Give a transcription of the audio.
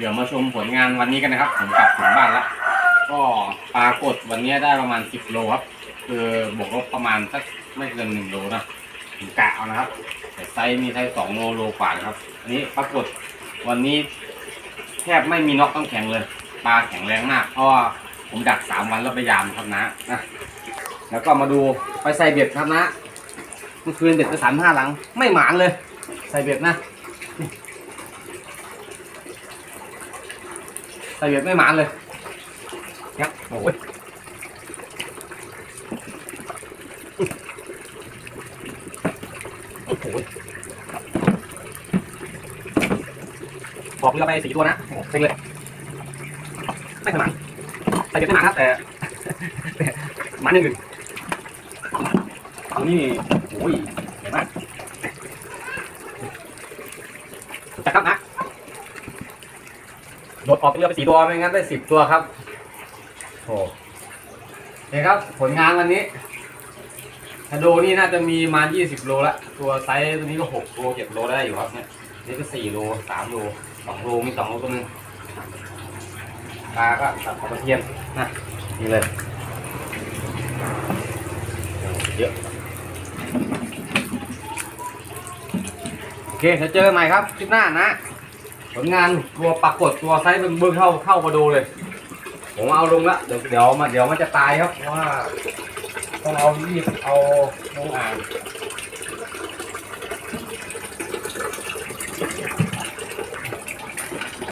เดี๋ยวมาชมผลงานวันนี้กันนะครับผมกลับถึงบ้านแล้ว ก็ปรากฏวันนี้ได้ประมาณ 10 โลครับ คือบวกลบประมาณสักไม่เกิน1โลนะถึงกะเอานะครับ แต่ไซส์มีไซส์2โลโลกว่านะครับ อันนี้ปรากฏวันนี้แทบไม่มีน็อกต้องแข็งเลย ปลาแข็งแรงมาก เพราะว่าผมดัก3วันแล้วพยายามครับนะนะ แล้วก็มาดูไปใส่เบ็ดครับนะ เมื่อคืนเบ็ดไปสามห้าหลัง ไม่หมานเลย ใส่เบ็ดนะ ใส่เบ็ดไม่หมานเลยครับโอ้ยโอ้โหบอกเรือไปสี่ตัวนะโอ้โหเซ็งเลย ไม่ขนาดใส่เบ็ดไม่หมานครับแต่หมานอย่างอื่นอันนี้โอ้ยเห็นไหมจัดครับนะ โดดออกเรือไปสี่ตัวไม่งั้นได้สิบตัวครับโอ้เนี่ยครับ ผลงานวันนี้ชะโดนี่น่าจะมีมายี่สิบโลละตัวไซส์ตัวนี้ก็หกโลเจ็ดโลได้อยู่ครับเนี่ยนี่ก็สี่โลสามโลสองโลมีสองโลตัวหนึงปลาก็ตัดปลาตะเพียนนะนี่เลยเยอะโอเคเดี๋ยวเจอกันใหม่ครับคลิปหน้านะ ผลงานตัวปรากฏตัวไซส์เบิ้งเข้าเข้ามาดูเลย ผมเอาลงละเดี๋ยวเดี๋ยวมันเดี๋ยวมันจะตายครับเพราะว่าต้องเอารีบเอาลงอ่าง